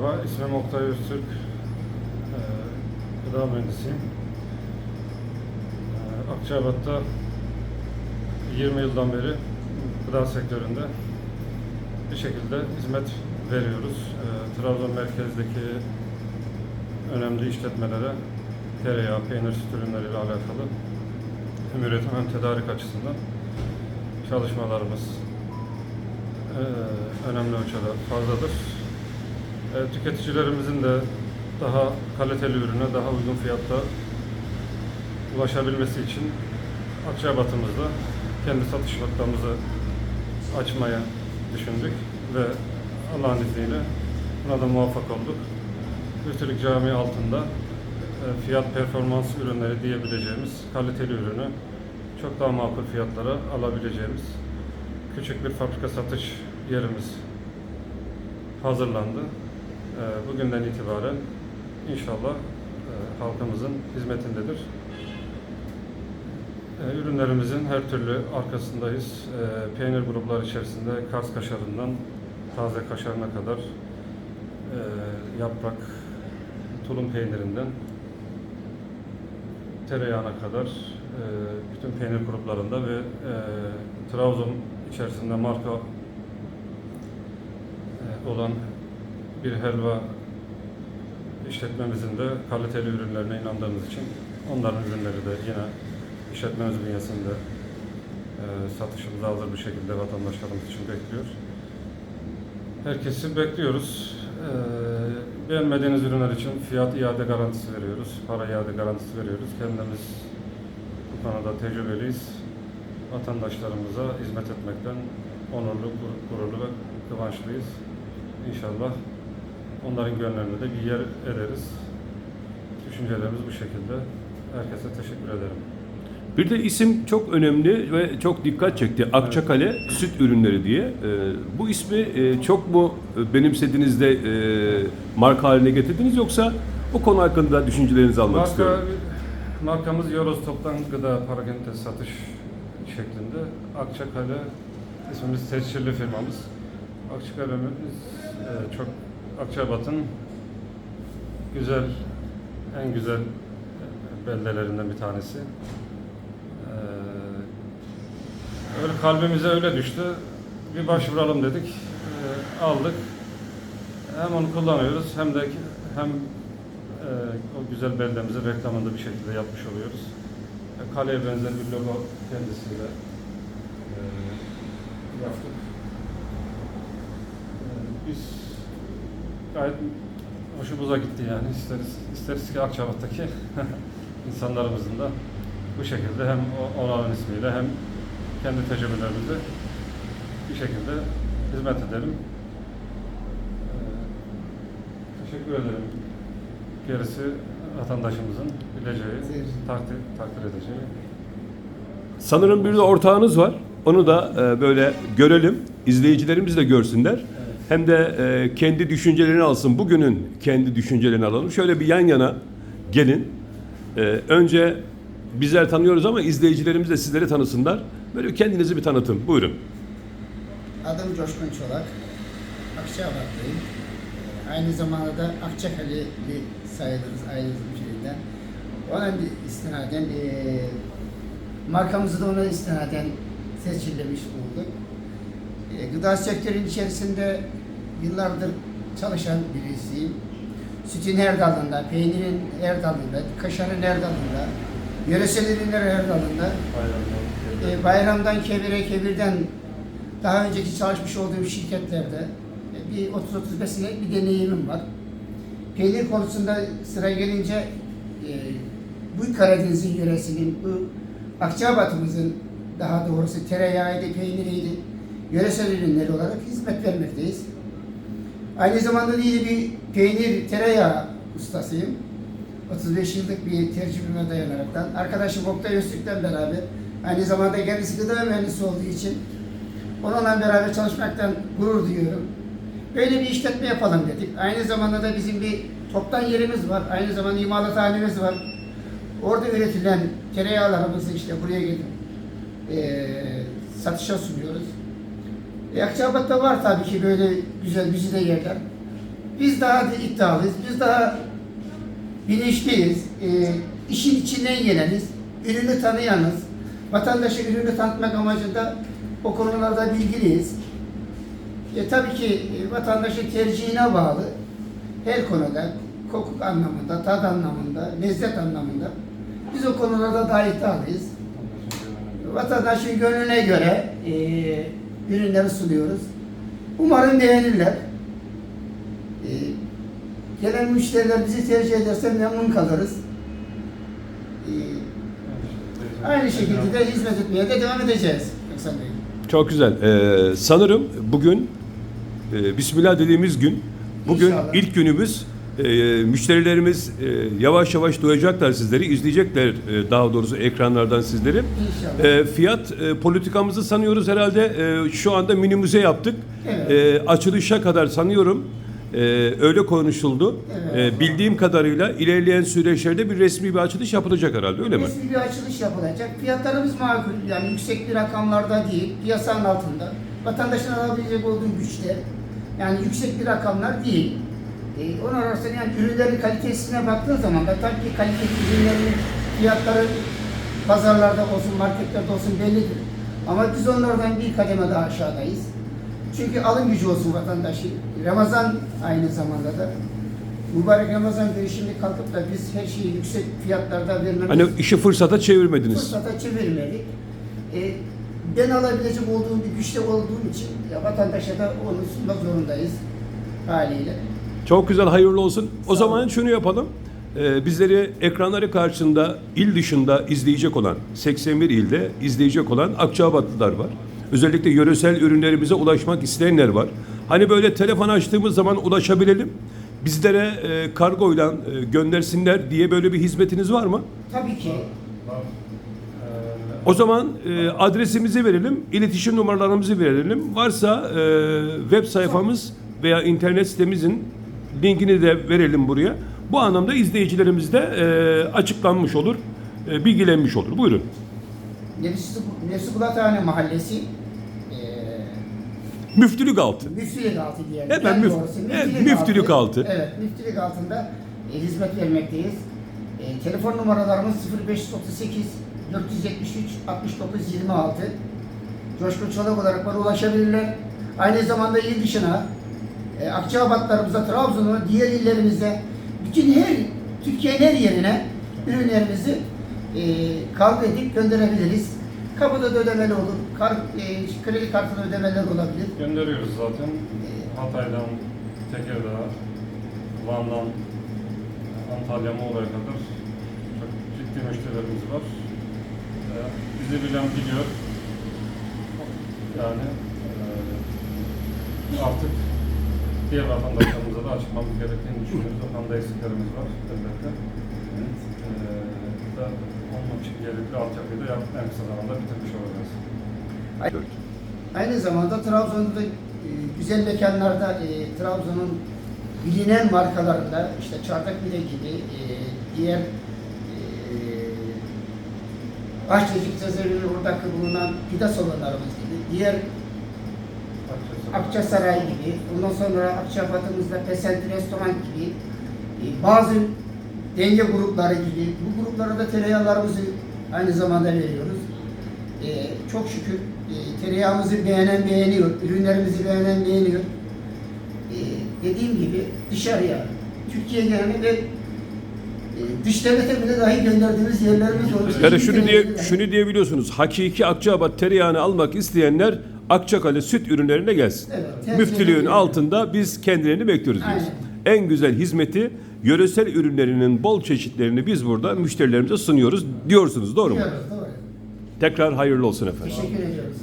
Merhaba, ismim Oktay Öztürk. Ee, gıda mühendisiyim. Ee, Akçabat'ta 20 yıldan beri gıda sektöründe bir şekilde hizmet veriyoruz. Ee, Trabzon merkezdeki önemli işletmelere tereyağı, peynir, süt ürünleriyle alakalı hem üretim hem tedarik açısından çalışmalarımız eee, önemli ölçüde fazladır. E, tüketicilerimizin de daha kaliteli ürüne daha uygun fiyatta ulaşabilmesi için Akçabat'ımızda kendi satış noktamızı açmaya düşündük ve Allah'ın izniyle buna da muvaffak olduk. Gültürk Camii altında e, fiyat performans ürünleri diyebileceğimiz kaliteli ürünü çok daha makul fiyatlara alabileceğimiz küçük bir fabrika satış yerimiz hazırlandı. Ee, Bugünden itibaren inşallah e, halkımızın hizmetindedir. Ee, Ürünlerimizin her türlü arkasındayız. Ee, Peynir grupları içerisinde Kars kaşarından taze kaşarına kadar e, yaprak, tulum peynirinden tereyağına kadar e, bütün peynir gruplarında ve e, Trabzon içerisinde marka e, olan bir helva işletmemizin de kaliteli ürünlerine inandığımız için onların ürünleri de yine işletmemiz bünyesinde e, satışımıza hazır bir şekilde vatandaşlarımız için bekliyor. Herkesi bekliyoruz. E, beğenmediğiniz ürünler için fiyat iade garantisi veriyoruz. Para iade garantisi veriyoruz. Kendimiz bu konuda tecrübeliyiz. Vatandaşlarımıza hizmet etmekten onurlu, gur- gururlu ve kıvançlıyız. İnşallah onların gönlünde de bir yer ederiz. Düşüncelerimiz bu şekilde. Herkese teşekkür ederim. Bir de isim çok önemli ve çok dikkat çekti. Akçakale Süt Ürünleri diye. Ee, bu ismi e, çok mu benimsediniz de e, marka haline getirdiniz yoksa o konu hakkında düşüncelerinizi almak Marka, istiyorum. markamız Yoros Toptan Gıda Parakende satış şeklinde. Akçakale ismimiz tescilli firmamız. Akçakale'miz e, çok Akçabat'ın güzel, en güzel beldelerinden bir tanesi. E, öyle kalbimize öyle düştü. Bir başvuralım dedik. E, aldık. Hem onu kullanıyoruz hem de hem e, o güzel beldemizin reklamını da bir şekilde yapmış oluyoruz. E, kaleye benzer bir logo kendisiyle e, yaptık. E, biz gayet hoşumuza gitti yani. İsteriz, isteriz ki Akçabat'taki insanlarımızın da bu şekilde hem o- onların ismiyle hem kendi tecrübelerimizle bir şekilde hizmet edelim. E, teşekkür ederim. Gerisi vatandaşımızın bileceği, takdir, takdir edeceği. Sanırım bir de ortağınız var. Onu da e, böyle görelim. İzleyicilerimiz de görsünler. Hem de e, kendi düşüncelerini alsın. Bugünün kendi düşüncelerini alalım. Şöyle bir yan yana gelin. E, önce bizler tanıyoruz ama izleyicilerimiz de sizleri tanısınlar. Böyle kendinizi bir tanıtın. Buyurun. Adım Coşkun Çolak. Akçabatlıyım. Ee, Aynı zamanda da Akçakale'li sayılırız ailemizin içinden. Ona istinaden eee markamızı da ona istinaden seçilmiş bulduk. Eee, gıda sektörünün içerisinde yıllardır çalışan birisiyim. Sütün her dalında, peynirin her dalında, kaşarın her dalında, yöresel ürünler her dalında e, bayramdan kebire, kebirden daha önceki çalışmış olduğum şirketlerde e, bir 30-35 senelik bir deneyimim var. Peynir konusunda sıra gelince e, bu Karadeniz'in yöresinin, bu Akçabat'ımızın daha doğrusu tereyağıydı, peyniriydi, yöresel ürünleri olarak hizmet vermekteyiz. Aynı zamanda da yine bir peynir, tereyağı ustasıyım. 35 yıllık bir tecrübeme dayanaraktan. Arkadaşım Oktay Öztürk'le beraber aynı zamanda kendisi gıda mühendisi olduğu için onunla beraber çalışmaktan gurur duyuyorum. Böyle bir işletme yapalım dedik. Aynı zamanda da bizim bir toptan yerimiz var. Aynı zamanda imalathanemiz var. Orada üretilen tereyağlarımızı işte buraya gelip eee satışa sunuyoruz. E, var tabii ki böyle güzel güzide yerler. Biz daha da iddialıyız. Biz daha bilinçliyiz. E, işin içinden geleniz. Ürünü tanıyanız. Vatandaşa ürünü tanıtmak amacında o konularda bilgiliyiz. E, tabii ki e, vatandaşın tercihine bağlı her konuda koku anlamında, tat anlamında, lezzet anlamında biz o konularda daha iddialıyız. Vatandaşın gönlüne göre e, ürünleri sunuyoruz. Umarım beğenirler. E, gelen müşteriler bizi tercih ederse memnun kalırız. E, aynı şekilde de hizmet etmeye de devam edeceğiz. Eksan Bey. Çok güzel. Ee, sanırım bugün e, Bismillah dediğimiz gün, bugün İnşallah. ilk günümüz. E, müşterilerimiz e, yavaş yavaş duyacaklar sizleri, izleyecekler e, daha doğrusu ekranlardan sizleri. E, fiyat e, politikamızı sanıyoruz herhalde e, şu anda minimize yaptık. Evet. E, açılışa kadar sanıyorum e, öyle konuşuldu. Evet. E, bildiğim kadarıyla ilerleyen süreçlerde bir resmi bir açılış yapılacak herhalde öyle mi? Resmi bir açılış yapılacak. Fiyatlarımız makul. Yani yüksek bir rakamlarda değil. Piyasanın altında. Vatandaşın alabilecek olduğu güçte. Yani yüksek bir rakamlar değil. Ee, onun arasında yani ürünlerin kalitesine baktığın zaman da tabii ki kaliteli ürünlerin fiyatları pazarlarda olsun, marketlerde olsun bellidir. Ama biz onlardan bir kademe daha aşağıdayız. Çünkü alım gücü olsun vatandaşın. Ramazan aynı zamanda da. Mübarek Ramazan günü şimdi kalkıp da biz her şeyi yüksek fiyatlarda vermemiz Hani işi fırsata çevirmediniz. fırsata çevirmedik. E, ben alabilecek olduğum bir güçte olduğum için ya vatandaşa da onu sunmak zorundayız haliyle. Çok güzel, hayırlı olsun. O zaman şunu yapalım. Ee, bizleri ekranları karşısında il dışında izleyecek olan, 81 ilde izleyecek olan Akçabatlılar var. Özellikle yöresel ürünlerimize ulaşmak isteyenler var. Hani böyle telefon açtığımız zaman ulaşabilelim. Bizlere e, kargoyla e, göndersinler diye böyle bir hizmetiniz var mı? Tabii ki O zaman e, adresimizi verelim, iletişim numaralarımızı verelim. Varsa e, web sayfamız veya internet sitemizin linkini de verelim buraya. Bu anlamda izleyicilerimiz de e, açıklanmış olur, e, bilgilenmiş olur. Buyurun. Nefsi, Nefsi Bulathane Mahallesi e, Müftülük altı. Müftülük altı diyelim. Hemen En müf- doğrusu evet, müftülük altı. Evet, müftülük altında e, hizmet vermekteyiz. E, telefon numaralarımız 0538 473 69 26. Coşkun Çolak olarak bana ulaşabilirler. Aynı zamanda il dışına, e, Akçabatlarımıza, Trabzon'a, diğer illerimize, bütün her, Türkiye'nin her yerine ürünlerimizi e, kargo edip gönderebiliriz. Kapıda da ödemeli olur, kar, e, kredi kartına ödemeler olabilir. Gönderiyoruz zaten. Hatay'dan, Tekirdağ, Van'dan, Antalya, Muğla'ya kadar çok ciddi müşterilerimiz var. Ee, bizi bilen biliyor. Yani e, artık diğer vatandaşlarımıza da açmamız gerektiğini düşünüyoruz. O konuda eksiklerimiz var elbette. Ee, da onun için gerekli altyapıyı da yap- en kısa zamanda bitirmiş olacağız. Aynı zamanda Trabzon'da e, güzel mekanlarda e, Trabzon'un bilinen markalarında işte Çardak Bile gibi e, diğer e, Bahçecik Cezeri'nin oradaki bulunan pida salonlarımız gibi, diğer Akçasaray gibi, ondan sonra Akçabat'ımızda Pesent Restoran gibi, e, bazı denge grupları gibi, bu gruplara da tereyağlarımızı aynı zamanda veriyoruz. E, çok şükür e, tereyağımızı beğenen beğeniyor, ürünlerimizi beğenen beğeniyor. Dediğim gibi dışarıya, Türkiye genelinde ve dış devlete bile dahi gönderdiğimiz yerlerimiz olmuş. Yani şunu diye şunu diyebiliyorsunuz. Hakiki Akçabat tereyağını almak isteyenler Akçakale süt ürünlerine gelsin. Evet, Müftülüğün altında biz kendilerini bekliyoruz diyoruz. En güzel hizmeti yöresel ürünlerinin bol çeşitlerini biz burada müşterilerimize sunuyoruz diyorsunuz doğru mu? Diyoruz, doğru. Tekrar hayırlı olsun efendim. Teşekkür ediyoruz.